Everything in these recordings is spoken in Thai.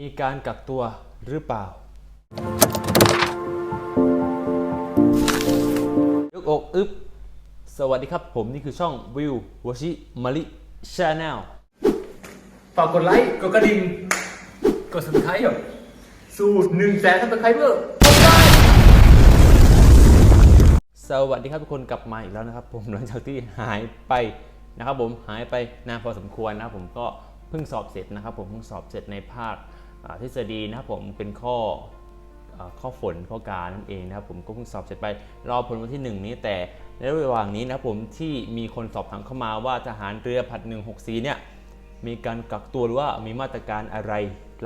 มีการกักตัวหรือเปล่ายกอกอึบสวัสดีครับผมนี่คือช่องวิววชิมาริชาแนลฝากกดไลค์ กดกระดิ่ง กด subscribe สู่หนึ่งแสน subscriber สวัสดีครับทุกคนกลับมาอีกแล้วนะครับ ผมหลังจากที่หายไปนะครับผมหายไปนานพอสมควรนะครับผมก็เพิ่งสอบเสร็จนะครับผมเพิ่งสอบเสร็จในภาคอ่า ทฤษฎีนะครับผมเป็นข้อข้อฝนข้อการนั่นเองนะครับผมก็เพิ่งสอบเสร็จไปรอผลวันที่ 1 นี้แต่ในระหว่างนี้นะครับผมที่มีคนสอบถามเข้ามาว่าทหารเรือผัด164เนี่ยมีการกักตัวหรือว่ามีมาตรการอะไร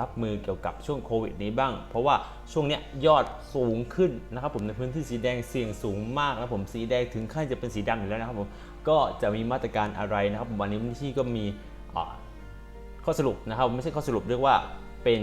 รับมือเกี่ยวกับช่วงโควิดนี้บ้าง เพราะว่าช่วงเนี้ยยอดสูงขึ้นนะครับผมในพื้นที่สีแดงเสี่ยงสูงมากนะครับผมสีแดงถึงขั้นจะเป็นสีดำอยู่แล้วนะครับผมก็จะมีมาตรการอะไรนะครับผมวันนี้ที่ก็มีข้อสรุปนะครับไม่ใช่ข้อสรุปเรียกว่า เป็น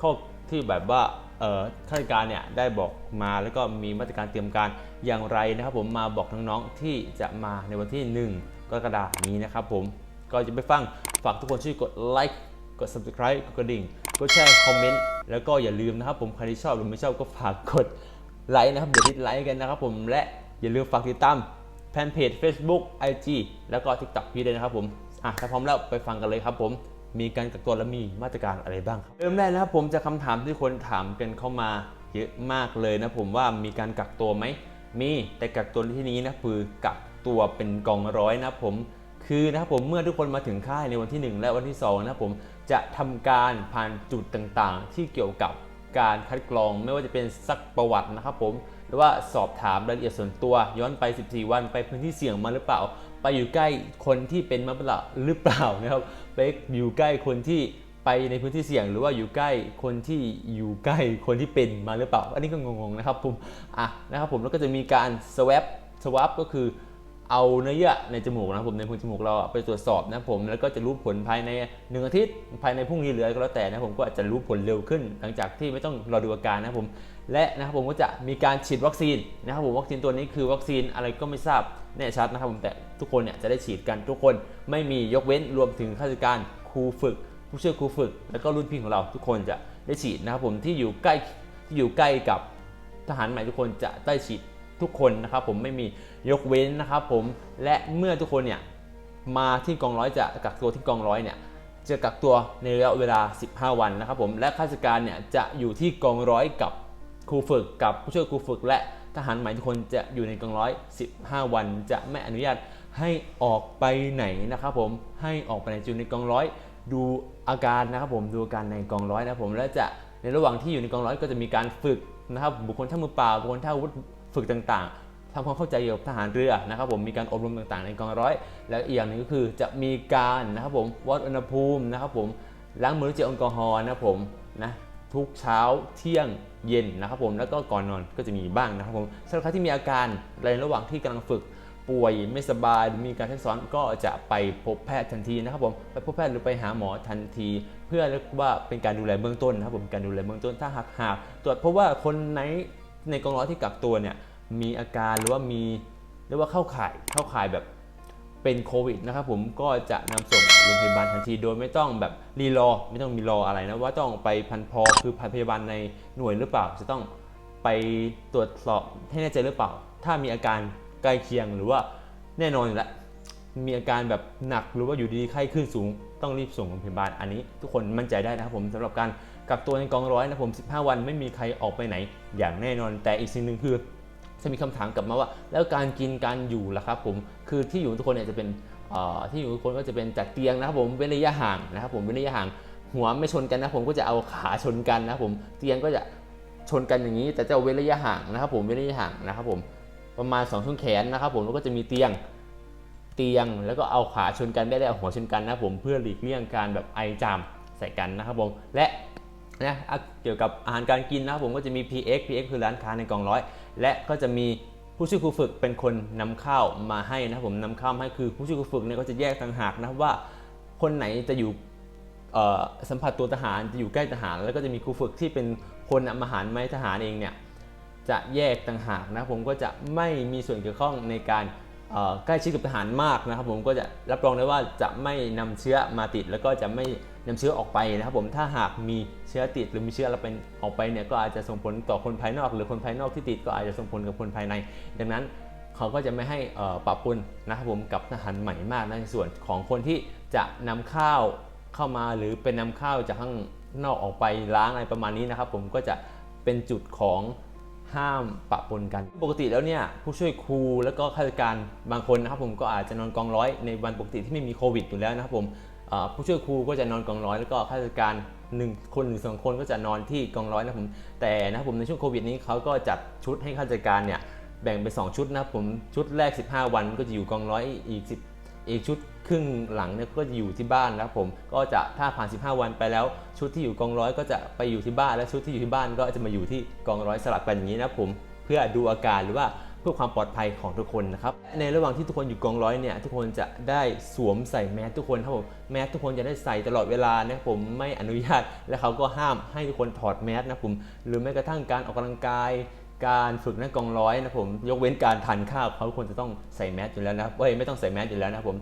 ข้อที่แบบว่าเอ่อข้าราชการเนี่ยได้บอกมาแล้วก็มีมาตรการเตรียมการอย่างไรนะครับ ผมมาบอกน้องๆที่จะมาในวันที่ 1 กรกฎาคมนี้นะครับ ผมก็จะไปฟังฝากทุกคนช่วยกดไลค์กด subscribe กดกระดิ่งกดแชร์คอมเมนต์แล้วก็อย่าลืมนะครับ ผมใครที่ชอบหรือไม่ชอบก็ฝากกดไลค์นะครับอย่าดิสไลค์กันนะครับ ผมและอย่าลืมฝากติดตามแฟนเพจ Facebook IG แล้วก็ TikTok พี่ด้วยนะครับผมอะถ้าพร้อมแล้วไปฟังกันเลยครับผม มีการกักตัวและมีมาตรการอะไรบ้างครับเริ่มแรกนะครับผมจะคำถามที่คนถามกันเข้ามาเยอะมากเลยนะผมว่ามีการกักตัวไหมมีแต่กักตัวที่นี้นะคือกักตัวเป็นกองร้อยนะผมคือนะครับผมเมื่อทุกคนมาถึงค่ายในวันที่ 1 และวันที่2นะผมจะทำการผ่านจุดต่างๆ ที่เกี่ยวกับการคัดกรองไม่ว่าจะเป็นซักประวัตินะครับผมหรือว่าสอบถามรายละเอียดส่วนตัวย้อนไป 14 วันไปพื้นที่เสี่ยงมาหรือเปล่า ไปอยู่ใกล้คนที่เป็นมะเร็งหรือเปล่านะครับไปอยู่ใกล้คนที่ไปในพื้นที่เสี่ยง หรือว่าอยู่ใกล้คนที่อยู่ใกล้คนที่เป็นมาหรือเปล่า อันนี้ก็งงๆนะครับผมอะนะครับผมแล้วก็จะมีการ swab swab ก็คือ เอาเนื้อเยื่อในจมูกนะครับผมในพุงจมูกเราไปตรวจสอบนะผมแล้วก็จะรู้ผลภายในหนึ่งอาทิตย์ภายในพรุ่งนี้เหลือก็แล้วแต่นะผมก็อาจจะรู้ผลเร็วขึ้น หลังจากที่ไม่ต้องรอดูอาการนะผมและนะครับผมก็จะมีการฉีดวัคซีนนะครับผมวัคซีนตัวนี้คือวัคซีนอะไรก็ไม่ทราบแน่ชัดนะครับผมแต่ทุกคนเนี่ยจะได้ฉีดกันทุกคนไม่มียกเว้นรวมถึงข้าราชการครูฝึก ผู้ช่วยครูฝึก แล้วก็รุ่นพี่ของเราทุกคนจะได้ฉีดนะครับผมที่อยู่ใกล้ที่อยู่ใกล้กับทหารใหม่ทุกคนจะได้ฉีด ทุกคนนะครับผมไม่มียกเว้นนะครับผมและเมื่อทุกคนเนี่ยมาที่กองร้อยจะกักตัวที่กองร้อยเนี่ยจะกักตัวในระยะเวลา 15 วันนะครับผมและข้าราชการเนี่ยจะอยู่ที่กองร้อยกับครูฝึกกับผู้ช่วยครูฝึก และทหารใหม่ทุกคนจะอยู่ในกองร้อย 15 วัน จะไม่อนุญาตให้ออกไปไหนนะครับผมให้ออกไปในจุดในกองร้อยดูอาการนะครับผมดูอาการในกองร้อยนะครับผมและจะในระหว่างที่อยู่ในกองร้อยก็จะมีการฝึกนะครับบุคคลท่ามือเปล่าบุคคลท่าอาวุธ ฝึกต่างๆทำความเข้าใจเกี่ยวกับทหารเรือนะครับผมมีการอบรมต่างๆ ในกองร้อย และอีกอย่างหนึ่งก็คือจะมีการนะครับผมวัดอุณหภูมินะครับผมล้างมือด้วยเจลแอลกอฮอล์นะครับผมนะทุกเช้าเที่ยงเย็นนะครับผมแล้วก็ก่อนนอนก็จะมีบ้างนะครับผมสำหรับใครที่มีอาการในระหว่างที่กำลังฝึกป่วยไม่สบายหรือมีการแทรกซ้อนก็จะไปพบแพทย์ทันทีนะครับผมไปพบแพทย์หรือไปหาหมอทันที เพื่อเรียกว่าเป็นการดูแลเบื้องต้นนะครับผมการดูแลเบื้องต้นถ้าหากหากตรวจพบว่าคนใน ในกองร้อยที่กักตัวเนี่ยมีอาการหรือว่ามีเรียกว่าเข้าข่ายเข้าข่ายแบบเป็นโควิดนะครับผมก็จะนำส่งโรงพยาบาลทันทีโดยไม่ต้องแบบรีรอไม่ต้องมีรออะไรนะว่าต้องไปพันพอคือพันพยาบาลในหน่วยหรือเปล่า จะต้องไปตรวจสอบให้แน่ใจหรือเปล่า ถ้ามีอาการใกล้เคียงหรือว่าแน่นอนอยู่แล้วมีอาการแบบหนักหรือว่าอยู่ดีๆไข้ขึ้นสูง ต้องรีบส่งโรงพยาบาลอันนี้ ทุกคนมั่นใจได้นะครับผมสำหรับการ กักตัวในกองร้อยนะผม 15 วันไม่มีใครออกไปไหน อย่างแน่นอนแต่อีกสิ่งหนึ่งคือจะมีคำถามกลับมาว่า แล้วการกินการอยู่ล่ะครับผมคือที่อยู่ทุกคนเนี่ยจะเป็นที่อยู่ทุกคนก็จะเป็นจัดเตียงนะครับผมเว้นระยะห่างนะครับผมเว้นระยะห่างหัวไม่ชนกันนะผมก็จะเอาขาชนกันนะผมเตียงก็จะชนกันอย่างนี้ แต่จะเอาเว้นระยะห่างนะครับผมเว้นระยะห่างนะครับผมประมาณ2ช่วงแขนนะครับผมแล้วก็จะมีเตียงเตียงแล้วก็เอาขาชนกันได้ได้เอาหัวชนกันนะผมเพื่อหลีกเลี่ยงการแบบไอจามใส่กันนะครับผมและ นะเกี่ยวกับอาหารการกินนะครับผมก็จะมี PX PX คือร้านค้าในกองร้อย และก็จะมีผู้ช่วยครูฝึกเป็นคนนำข้าวมาให้นะครับผมนำข้าวมาให้คือผู้ช่วยครูฝึกเนี่ยก็จะแยกต่างหากนะว่าคนไหนจะอยู่สัมผัสตัวทหารจะอยู่ใกล้ทหาร แล้วก็จะมีครูฝึกที่เป็นคนนำอาหารมาให้ทหารเองเนี่ยจะแยกต่างหากนะผมก็จะไม่มีส่วนเกี่ยวข้องในการใกล้ชิดกับทหารมากนะครับ ผมก็จะรับรองได้ว่าจะไม่นำเชื้อมาติดแล้วก็จะไม่ นำเชื้อออกไปนะครับผมถ้าหากมีเชื้อติดหรือมีเชื้ออะไรเป็นออกไปเนี่ยก็อาจจะส่งผลต่อคนภายนอก หรือคนภายนอกที่ติดก็อาจจะส่งผลกับคนภายใน ดังนั้นเขาก็จะไม่ให้เอ่อปะปนนะครับผมกับทหารใหม่มากในส่วนของคนที่จะนำข้าวเข้ามาหรือเป็นนำข้าวจากข้างนอกออกไปล้างอะไรประมาณนี้นะครับ ผมก็จะเป็นจุดของห้ามปะปนกัน ปกติแล้วเนี่ยผู้ช่วยครูแล้วก็ข้าราชการบางคนนะครับผมก็อาจจะนอนกองร้อยในวันปกติที่ไม่มีโควิดอยู่แล้วนะครับผม ผู้ช่วยครูก็จะนอนกองร้อยแล้วก็ข้าราชการหนึ่งคนหรือสองคนก็จะนอนที่กองร้อยนะผมแต่นะผมในช่วงโควิดนี้เขาก็จัดชุดให้ข้าราชการเนี่ยแบ่งเป็นสองชุดนะผมชุดแรก 15 วันก็จะอยู่กองร้อยอีก10อีกชุดครึ่งหลังเนี่ยก็จะอยู่ที่บ้านนะครับผมก็จะถ้าผ่าน 15 วันไปแล้ว ชุดที่อยู่กองร้อยก็จะไปอยู่ที่บ้าน และชุดที่อยู่ที่บ้านก็จะมาอยู่ที่กองร้อยสลับกันอย่างนี้นะผมเพื่อดูอาการหรือว่า เพื่อความปลอดภัยของทุกคนนะครับ ในระหว่างที่ทุกคนอยู่กองร้อยเนี่ยทุกคนจะได้สวมใส่แมสทุกคนครับผมแมสทุกคนจะได้ใส่ตลอดเวลานะครับผมไม่อนุญาตและเขาก็ห้ามให้ทุกคนถอดแมสนะผมหรือแม้กระทั่งการออกกำลังกายการฝึกนักกองร้อยนะผมยกเว้นการทานข้าวเขาควรจะต้องใส่แมสอยู่แล้วนะเว้ยไม่ต้องใส่แมสอยู่แล้วนะผม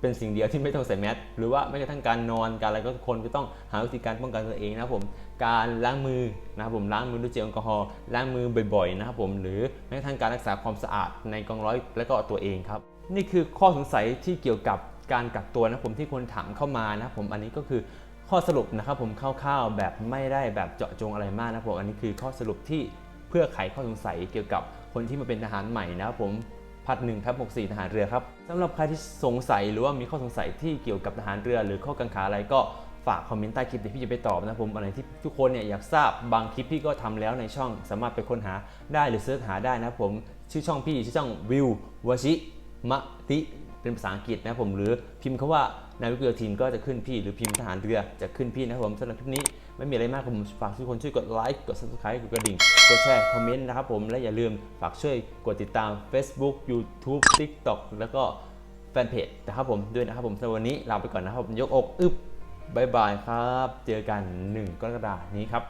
เป็นสิ่งเดียวที่ไม่ต้องใส่แมสหรือว่าแม้กระทั่งการนอนการอะไรก็คนก็ต้องหาวิธีการป้องกันตัวเองนะครับผมการล้างมือนะครับผมล้างมือด้วยเจลแอลกอฮอล์ล้างมือบ่อยๆนะครับผมหรือแม้กระทั่งการรักษาความสะอาดในกองร้อยและก็ตัวเองครับ นี่คือข้อสงสัยที่เกี่ยวกับการกักตัวนะครับผมที่คนถามเข้ามานะครับผมอันนี้ก็คือข้อสรุปนะครับผมคร่าวๆแบบไม่ได้แบบเจาะจงอะไรมากนะครับผมอันนี้คือข้อสรุปที่เพื่อไขข้อสงสัยเกี่ยวกับคนที่มาเป็นทหารใหม่นะครับผม พัดหนึ่งทับ64ทหารเรือครับสำหรับใครที่สงสัยหรือว่ามีข้อสงสัยที่เกี่ยวกับทหารเรือ หรือข้อกังขาอะไรก็ฝากคอมเมนต์ใต้คลิปเดี๋ยวพี่จะไปตอบนะผมอะไรที่ทุกคนเนี่ยอยากทราบบางคลิปพี่ก็ทำแล้วในช่องสามารถไปค้นหาได้หรือเสิร์ชหาได้นะผมชื่อช่องพี่ชื่อช่องวิววชิมะติเป็นภาษาอังกฤษนะผมหรือพิมพ์คาว่านายวิกโยธินก็จะขึ้นพี่หรือพิมพ์ทหารเรือจะขึ้นพี่นะผมสำหรับคลิปนี้ ไม่มีอะไรมากผมฝากทุกคนช่วยกดไลค์กด subscribe กดกระดิ่ง กดแชร์คอมเมนต์นะครับผมและอย่าลืมฝากช่วยกดติดตาม Facebook YouTube TikTok แล้วก็แฟนเพจนะครับผมด้วยนะครับผมสำหรับวันนี้ลาไปก่อนนะครับผมยกอกอึบบายบายครับ เจอกัน 1กรกฎาคมนี้ครับ